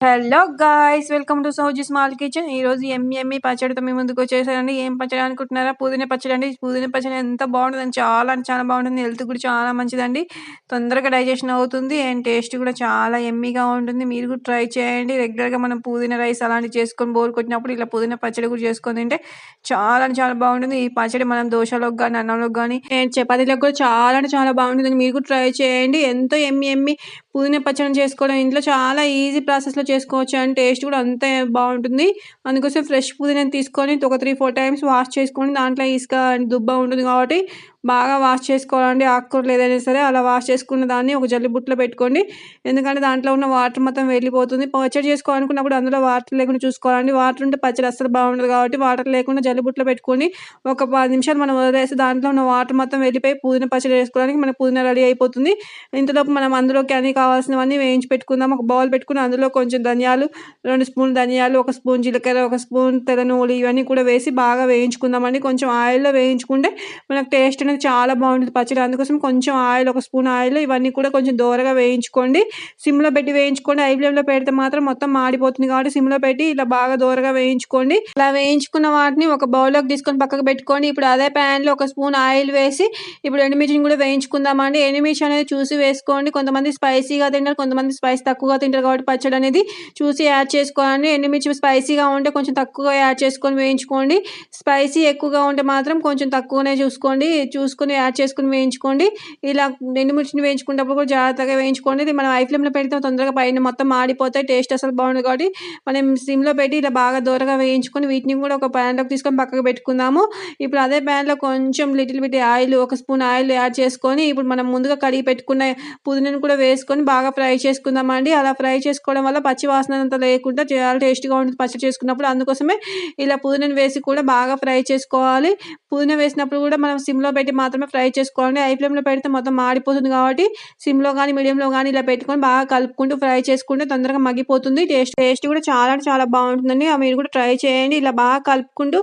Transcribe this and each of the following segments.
Hello guys welcome to Sauji small kitchen. ఈ రోజు ఎమ్మి ఎమ్మి పచ్చడితో మీ ముందుకు వచ్చేసానండి. ఏం పచ్చడి అనుకుంటున్నారా? పుదీనా పచ్చడి అండి. పుదీనా పచ్చడి ఎంత బాగుంటుందండి. చాలా అంటే చాలా బాగుంటుంది. హెల్త్ కూడా చాలా మంచిదండి. తొందరగా డైజెషన్ అవుతుంది. అండ్ టేస్ట్ కూడా చాలా ఎమ్మిగా ఉంటుంది. మీరు కూడా ట్రై చేయండి. రెగ్యులర్గా మనం పుదీనా రైస్ అలాంటివి చేసుకొని బోర్ కొట్టినప్పుడు ఇలా పుదీనా పచ్చడి కూడా చేసుకొని తింటే చాలా అంటే చాలా బాగుంటుంది. ఈ పచ్చడి మనం దోశలోకి కానీ అన్నంలోకి కానీ అండ్ చపాతీలకు కూడా చాలా అంటే చాలా బాగుంటుంది మీరు కూడా ట్రై చేయండి. ఎంతో ఎమ్మి ఎమ్మి పుదీనా పచ్చడి చేసుకోవడం ఇంట్లో చాలా ఈజీ ప్రాసెస్లో చేసుకోవచ్చు అండ్ టేస్ట్ కూడా అంతే బాగుంటుంది. అందుకోసం ఫ్రెష్ పుదీనా తీసుకొని ఒక త్రీ ఫోర్ టైమ్స్ వాష్ చేసుకొని దాంట్లో ఇసుక అండ్ దుబ్బ ఉంటుంది కాబట్టి బాగా వాష్ చేసుకోవాలండి ఆకుకూరలు ఏదైనా సరే అలా వాష్ చేసుకున్న దాన్ని ఒక జల్లి బుట్టలో పెట్టుకోండి. ఎందుకంటే దాంట్లో ఉన్న వాటర్ మొత్తం వెళ్ళిపోతుంది. పచ్చడి చేసుకోవాలనుకున్నప్పుడు అందులో వాటర్ లేకుండా చూసుకోవాలండి. వాటర్ ఉంటే పచ్చడి అస్సలు బాగుండదు కాబట్టి వాటర్ లేకుండా జల్లి బుట్టలో పెట్టుకొని ఒక పది నిమిషాలు మనం వదిలేసి దాంట్లో ఉన్న వాటర్ మొత్తం వెళ్ళిపోయి పుదీనా పచ్చడి వేసుకోవడానికి మన పుదీనా రెడీ అయిపోతుంది. ఇంతలోపు మనం అందులోకి అన్ని కావాల్సినవన్నీ వేయించి పెట్టుకుందాం. ఒక బౌల్ పెట్టుకుని అందులో కొంచెం ధనియాలు రెండు స్పూన్ ధనియాలు ఒక స్పూన్ జీలకర్ర ఒక స్పూన్ తెల్ల నువ్వులు ఇవన్నీ కూడా వేసి బాగా వేయించుకుందామండి. కొంచెం ఆయిల్లో వేయించుకుంటే మనకు టేస్ట్ అనేది చాలా బాగుంటుంది పచ్చడి. అందుకోసం కొంచెం ఆయిల్ ఒక స్పూన్ ఆయిల్ ఇవన్నీ కూడా కొంచెం దూరగా వేయించుకోండి. సిమ్లో పెట్టి వేయించుకోండి. హై ఫ్లేమ్లో పెడితే మాత్రం మొత్తం మాడిపోతుంది కాబట్టి సిమ్లో పెట్టి ఇలా బాగా దూరగా వేయించుకోండి. ఇలా వేయించుకున్న వాటిని ఒక బౌల్లోకి తీసుకొని పక్కకు పెట్టుకోండి. ఇప్పుడు అదే ప్యాన్లో ఒక స్పూన్ ఆయిల్ వేసి ఇప్పుడు ఎండుమిర్చిని కూడా వేయించుకుందామండి. ఎండుమిర్చి అనేది చూసి వేసుకోండి. కొంతమంది స్పైసీగా తింటారు కొంతమంది స్పైస్ తక్కువగా తింటారు కాబట్టి పచ్చడి అనేది చూసి యాడ్ చేసుకోండి ఎండుమిర్చి స్పైసీగా ఉంటే కొంచెం తక్కువగా యాడ్ చేసుకొని వేయించుకోండి. స్పైసీ ఎక్కువగా ఉంటే మాత్రం కొంచెం తక్కువనే చూసుకోండి. చూసుకొని యాడ్ చేసుకొని వేయించుకోండి. ఇలా ఎండుమిర్చిని వేయించుకున్నప్పుడు కూడా జాగ్రత్తగా వేయించుకోండి. ఇది మనం ఐ ఫ్లేమ్లో పెడితే తొందరగా పైన మొత్తం మాడిపోతాయి. టేస్ట్ అసలు బాగుంది కాబట్టి మనం సిమ్లో పెట్టి ఇలా బాగా దూరగా వేయించుకొని వీటిని కూడా ఒక ప్యాన్లోకి తీసుకొని పక్కకు పెట్టుకుందాము. ఇప్పుడు అదే ప్యాన్లో కొంచెం లిటిల్ బిట్ ఆయిల్ ఒక స్పూన్ ఆయిల్ యాడ్ చేసుకొని ఇప్పుడు మనం ముందుగా కడిగి పెట్టుకున్న పుదీనాను కూడా వేసుకొని బాగా ఫ్రై చేసుకుందామండి. అలా ఫ్రై చేసుకోవడం వల్ల పచ్చి వాసన అంతా లేకుండా చాలా టేస్ట్గా ఉంటుంది పచ్చడి చేసుకున్నప్పుడు. అందుకోసమే ఇలా పుదీనాను వేసి కూడా బాగా ఫ్రై చేసుకోవాలి. పుదీనా వేసినప్పుడు కూడా మనం సిమ్లో పెట్టి మాత్రమే ఫ్రై చేసుకోవాలండి. హై ఫ్లేమ్లో పెడితే మొత్తం మాడిపోతుంది కాబట్టి సిమ్లో కానీ మీడియంలో కానీ ఇలా పెట్టుకొని బాగా కలుపుకుంటూ ఫ్రై చేసుకుంటే తొందరగా మగ్గిపోతుంది. టేస్ట్ టేస్ట్ కూడా చాలా చాలా బాగుంటుందండి. ఆ మీరు కూడా ట్రై చేయండి. ఇలా బాగా కలుపుకుంటూ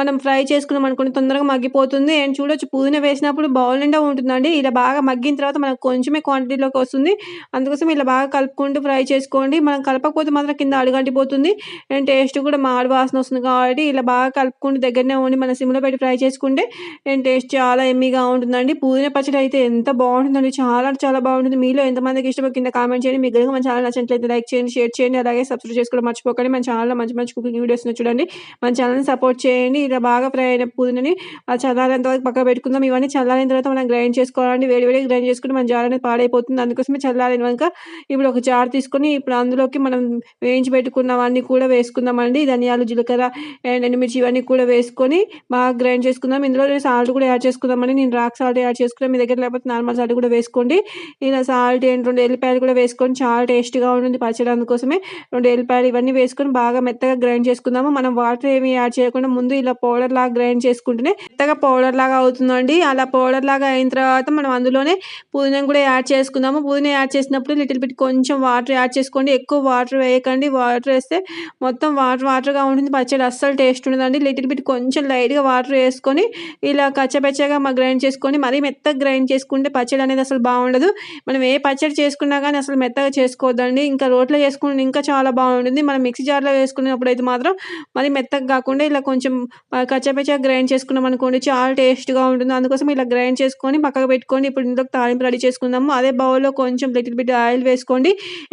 మనం ఫ్రై చేసుకున్నాం అనుకుంటే తొందరగా మగ్గిపోతుంది. అండ్ చూడొచ్చు పుదీనా వేసినప్పుడు బౌల్ నిండా ఉంటుందండి. ఇలా బాగా మగ్గిన తర్వాత మనకు కొంచెమే క్వాంటిటీలోకి వస్తుంది. అందుకోసం ఇలా బాగా కలుపుకుంటూ ఫ్రై చేసుకోండి. మనం కలపకపోతే మాత్రం కింద అడుగంటిపోతుంది. అండ్ టేస్ట్ కూడా మాడు వాసన వస్తుంది కాబట్టి ఇలా బాగా కలుపుకుంటూ దగ్గరనే ఉండి మన సిమ్లో పెట్టి ఫ్రై చేసుకుంటే అండ్ టేస్ట్ చాలా ఎమ్మీగా ఉంటుందండి? పుదీనా పచ్చడి అయితే ఎంత బాగుంటుందండి. చాలా చాలా బాగుంటుంది. మీలో ఎంతమందికి ఇష్టమో కింద కామెంట్ చేయండి. మీకు కనుక మన ఛానల్ నచ్చినట్లయితే లైక్ చేయండి షేర్ చేయండి. అలాగే సబ్స్క్రైబ్ చేసుకోవడం మర్చిపోకండి. మన ఛానల్లో మంచి మంచి కుకింగ్ వీడియోస్ చూడండి. మన ఛానల్ని సపోర్ట్ చేయండి. ఇలా బాగా ఫ్రై అయిన పుదీనని ఆ చల్లారేంత వరకు పక్కన పెట్టుకుందాం. ఇవన్నీ చల్లారిన తర్వాత మనం గ్రైండ్ చేసుకోవాలండి. వేడి వేడి గ్రైండ్ చేసుకుంటే మన జార్ అనేది పాడైపోతుంది. అందుకోసమే చల్లారినాక ఇప్పుడు ఒక జార్ తీసుకొని ఇప్పుడు అందులోకి మనం వేయించి పెట్టుకున్నవన్నీ కూడా వేసుకుందామండి. ధనియాలు జీలకర్ర అండ్ ఎండుమిర్చి ఇవన్నీ కూడా వేసుకొని బాగా గ్రైండ్ చేసుకుందాం. ఇందులో సాల్ట్ కూడా యాడ్ చేసుకుందామండి నేను రాక్ సాల్ట్ యాడ్ చేసుకున్నాను మీ దగ్గర లేకపోతే నార్మల్ సాల్ట్ కూడా వేసుకోండి. ఇలా సాల్ట్ ఏంటి రెండు ఎల్లిపాయలు కూడా వేసుకొని చాలా టేస్ట్గా ఉంటుంది పచ్చడి అందుకోసమే రెండు ఎల్లిపాయలు ఇవన్నీ వేసుకొని బాగా మెత్తగా గ్రైండ్ చేసుకుందాము. మనం వాటర్ ఏమి యాడ్ చేయకుండా ముందు ఇలా పౌడర్ లాగా గ్రైండ్ చేసుకుంటేనే మెత్తగా పౌడర్ లాగా అవుతుందండి. అలా పౌడర్ లాగా అయిన తర్వాత మనం అందులోనే పుదీనా కూడా యాడ్ చేసుకుందాము. పుదీనా యాడ్ చేసినప్పుడు లిటిల్ బిట్ కొంచెం వాటర్ యాడ్ చేసుకోండి. ఎక్కువ వాటర్ వేయకండి. వాటర్ వేస్తే మొత్తం వాటర్ వాటర్గా ఉంటుంది. పచ్చడి అస్సలు టేస్ట్ ఉండదండి. లిటిల్ బిట్ కొంచెం లైట్గా వాటర్ వేసుకొని ఇలా కచ్చపచ్చగా గ్రైండ్ చేసుకొని మరీ మెత్తగా గ్రైండ్ చేసుకుంటే పచ్చడి అనేది అసలు బాగుండదు. మనం ఏ పచ్చడి చేసుకున్నా కానీ అసలు మెత్తగా చేసుకోవద్దండి. ఇంకా రోట్లో చేసుకుంటే ఇంకా చాలా బాగుంటుంది. మనం మిక్సీ జార్లో వేసుకున్నప్పుడు అయితే మాత్రం మరీ మెత్తగా కాకుండా ఇలా కొంచెం కచ్చపచ్చగా గ్రైండ్ చేసుకున్నాం అనుకోండి చాలా టేస్ట్గా ఉంటుంది. అందుకోసం ఇలా గ్రైండ్ చేసుకొని పక్కకు పెట్టుకొని ఇప్పుడు ఇందులోకి తాలింపు రెడీ చేసుకుందాము. అదే బౌల్లో కొంచెం లిటిల్ బిట్ ఆయిల్ వేసుకోండి.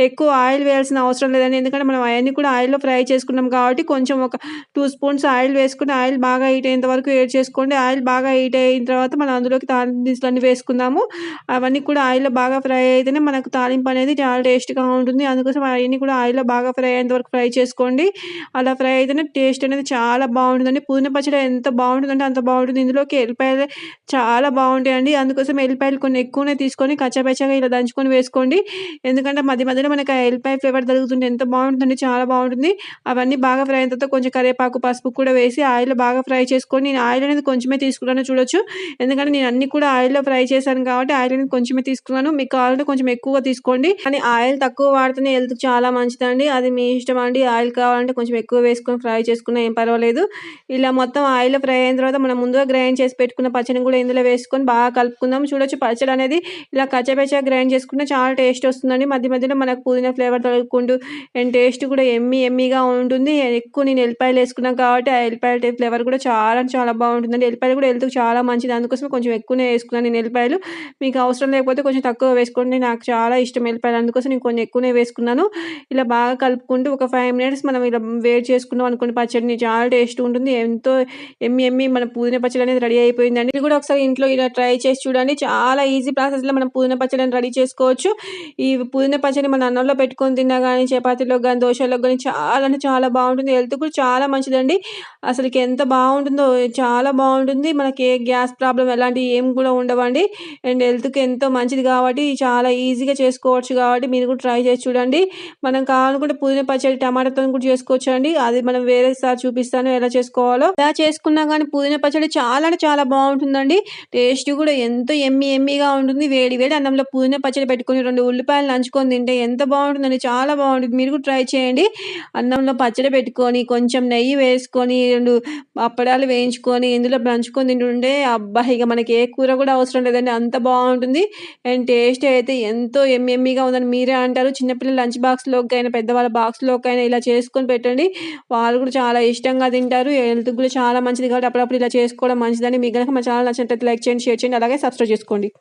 ఎక్కువ ఆయిల్ వేయాల్సిన అవసరం లేదండి. ఎందుకంటే మనం అవన్నీ కూడా ఆయిల్లో ఫ్రై చేసుకున్నాం కాబట్టి కొంచెం ఒక టూ స్పూన్స్ ఆయిల్ వేసుకుని ఆయిల్ బాగా హీట్ అయ్యేంత వరకు వేడి చేసుకోండి. ఆయిల్ బాగా హీట్ అయిన తర్వాత మనం అందులోకి తాలింపు దినుసులు అన్ని వేసుకుందాము. అవన్నీ కూడా ఆయిల్లో బాగా ఫ్రై అయితేనే మనకు తాలింపు అనేది చాలా టేస్ట్గా ఉంటుంది. అందుకోసం అవన్నీ కూడా ఆయిల్లో బాగా ఫ్రై అయ్యేంత వరకు ఫ్రై చేసుకోండి. అలా ఫ్రై అయితేనే టేస్ట్ అనేది చాలా బాగుంటుందండి. పుదీనా పచ్చడి ఎంత బాగుంటుందంటే అంత బాగుంటుంది. ఇందులోకి ఎల్లిపాయలు చాలా బాగుంటాయండి. అందుకోసం ఎల్లిపాయలు కొన్ని ఎక్కువనే తీసుకొని కచ్చాపచ్చాగా ఇలా దంచుకొని వేసుకోండి. ఎందుకంటే మధ్య మధ్యలో మనకి ఆ ఎల్లిపాయ ఫ్లేవర్ దొరుకుతుంటే ఎంత బాగుంటుందండి చాలా బాగుంటుంది. అవన్నీ బాగా ఫ్రై అయిన తర్వాత కొంచెం కరివేపాకు పసుపు కూడా వేసి ఆయిల్ బాగా ఫ్రై చేసుకొని నేను ఆయిల్ అనేది కొంచెమే తీసుకున్నాను చూడొచ్చు. ఎందుకంటే నేను అన్ని కూడా ఆయిల్‌లో ఫ్రై చేశాను కాబట్టి ఆయిల్ అనేది కొంచెమే తీసుకున్నాను. మీకు కావాలంటే కొంచెం ఎక్కువగా తీసుకోండి. కానీ ఆయిల్ తక్కువ వాడితేనే హెల్త్ చాలా మంచిదండి. అది మీ ఇష్టం అండి. ఆయిల్ కావాలంటే కొంచెం ఎక్కువ వేసుకొని ఫ్రై చేసుకున్నా ఏం పర్వాలేదు. ఇలా మొత్తం ఆయిల్‌లో ఫ్రై అయిన తర్వాత మనం ముందుగా గ్రైండ్ చేసి పెట్టుకున్న పచ్చడిని కూడా ఇందులో వేసుకొని బాగా కలుపుకుందాం. చూడొచ్చు పచ్చడి అనేది ఇలా కచ్చాపచ్చగా గ్రైండ్ చేసుకుంటే చాలా టేస్ట్ వస్తుందండి. మధ్య మధ్యలో మనకు పుదీనా ఫ్లేవర్ తొలగకుండా అండ్ టేస్ట్ కూడా ఎమ్మి ఎమ్మిగా ఉంటుంది. ఎక్కువ నేను ఎల్లిపాయలు వేసుకున్నాను కాబట్టి ఆ ఎల్లిపాయల ఫ్లేవర్ కూడా చాలా చాలా బాగుంటుందండి. ఎల్లిపాయలు కూడా హెల్త్‌కి చాలా మంచిది. అందుకోసం కొంచెం ఎక్కువనే వేసుకున్నాను నేను ఎల్లిపాయలు. మీకు అవసరం లేకపోతే కొంచెం తక్కువ వేసుకోండి. నాకు చాలా ఇష్టం ఎల్లిపాయలు. అందుకోసం నేను కొన్ని ఎక్కువనే వేసుకున్నాను. ఇలా బాగా కలుపుకుంటూ ఒక ఫైవ్ మినిట్స్ మనం ఇలా వేడి చేసుకున్నాం అనుకోండి పచ్చడిని చాలా టేస్ట్ ఉంటుంది. ఎంతో ఎమ్మి ఎమ్మి మన పుదీనా పచ్చడి అనేది రెడీ అయిపోయిందండి. ఇది కూడా ఒకసారి ఇంట్లో ఇలా ట్రై చేసి చూడండి. చాలా ఈజీ ప్రాసెస్‌లో మనం పుదీనా పచ్చడిని రెడీ చేసుకోవచ్చు. ఈ పుదీనా పచ్చడి మన అన్నంలో పెట్టుకొని తిన్నా కానీ చపాతీలో కానీ దోశలో కానీ చాలా అంటే చాలా బాగుంటుంది. హెల్త్ కూడా చాలా మంచిదండి. అసలుకి ఎంత బాగుంటుందో చాలా బాగుంటుంది. మనకి ఏ గ్యాస్ ప్రాబ్లమ్ ఎలాంటివి ఏం కూడా ఉండవండి. అండ్ హెల్త్‌కి ఎంతో మంచిది కాబట్టి చాలా ఈజీగా చేసుకోవచ్చు కాబట్టి మీరు కూడా ట్రై చేసి చూడండి. మనం కావాలనుకుంటే పుదీనా పచ్చడి టమాటాతో కూడా చేసుకోవచ్చండి. అది మనం వేరేసారి చూపిస్తాను ఎలా చేసుకోవాలో. ఎలా చేసుకున్నా కానీ పుదీనా పచ్చడి చాలా అంటే చాలా బాగుంటుందండి. టేస్ట్ కూడా ఎంతో ఎమ్మి ఎమ్మిగా ఉంటుంది. వేడి వేడి అన్నంలో పుదీనా పచ్చడి పెట్టుకొని రెండు ఉల్లిపాయలు నంచుకొని తింటే ఎంత బాగుంటుందండి. చాలా బాగుంటుంది. మీరు కూడా ట్రై చేయండి. అన్నంలో పచ్చడి పెట్టుకొని కొంచెం నెయ్యి వేసుకొని రెండు అప్పడాలు వేయించుకొని ఇందులో నంచుకొని తింటుంటే అబ్బా! ఇక మనకి ఏ కూర కూడా అవసరం లేదండి. అంత బాగుంటుంది. అండ్ టేస్ట్ అయితే ఎంతో యమ్మీ ఉందని మీరే అంటారు. చిన్నపిల్లలు లంచ్ బాక్స్లోకి అయినా పెద్దవాళ్ళ బాక్స్లోకి అయినా ఇలా చేసుకొని పెట్టండి. వాళ్ళు కూడా చాలా ఇష్టంగా తింటారు. హెల్త్ కూడా చాలా మంచిది కాబట్టి అప్పుడప్పుడు ఇలా చేసుకోవడం మంచిదని మీకు కనుక మా ఛానల్ నచ్చినట్లయితే లైక్ చేయండి, షేర్ చేయండి. అలాగే సబ్స్క్రైబ్ చేసుకోండి.